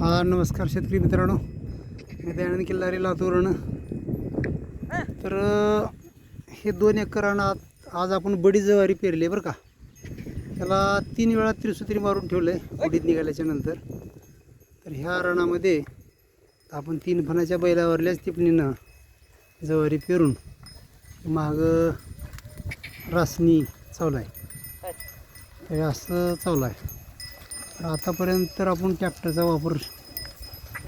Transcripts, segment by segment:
हा नमस्कार शेतकरी मित्रांनो. मी दयानंद किल्लारी लातूरण तर हे दोन एकर रान आज आज आपण बडी जवारी पेरली आहे बरं का. त्याला तीन वेळा त्रिसूत्री मारून ठेवलं आहे उडीत निघाल्याच्या नंतर. तर ह्या रानामध्ये आपण तीन फणाच्या बैलावरल्याच टिपणीनं जवारी पेरून माग रासनी चावला आहे तर असं चावला आहे तर आतापर्यंत तर आपण ट्रॅक्टरचा वापर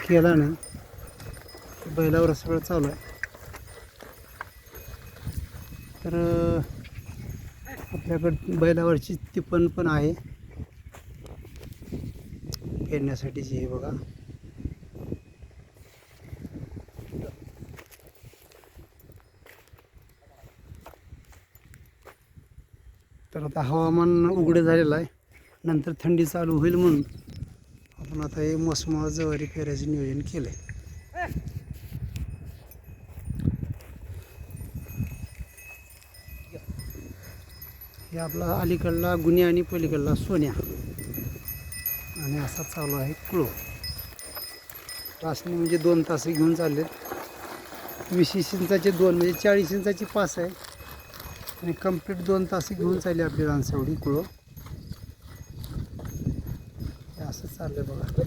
केला नाही बैलावर सगळं चालू आहे. तर आपल्याकडं बैलावरची तिपण पण आहे. पेरण्यासाठीची हे बघा. तर आता हवामान उघडं झालेलं आहे. नंतर थंडी चालू होईल म्हणून आपण आता हे मोसमा जवारी पेरायचं नियोजन केलं आहे हे आपला अलीकडला गुन्हे आणि पलीकडला सोन्या. आणि असा चालू आहे कुळो. रासने म्हणजे दोन तास घेऊन चाललेत. वीस वीस इंचाचे दोन म्हणजे चाळीस इंचाची पास आहे. आणि कंप्लीट दोन तास घेऊन चालली आपली रानसावडी कुळो हे असं चाललंय बघा.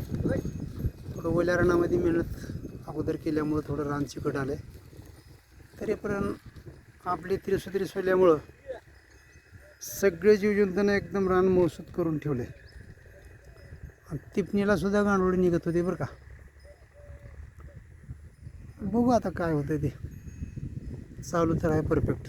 थोडं ओल्या रानामध्ये मेहनत अगोदर केल्यामुळं थोडं रान चिकट आलं आहे तरीपर्यंत आपली त्रिसूत्री सोल्यामुळं सगळे जीवजंतूनं एकदम रान मौसूद करून ठेवले आणि टिपणीला सुद्धा गांडोळी निघत होते बरं का. बघू आता काय होतं ते. चालू तर आहे परफेक्ट.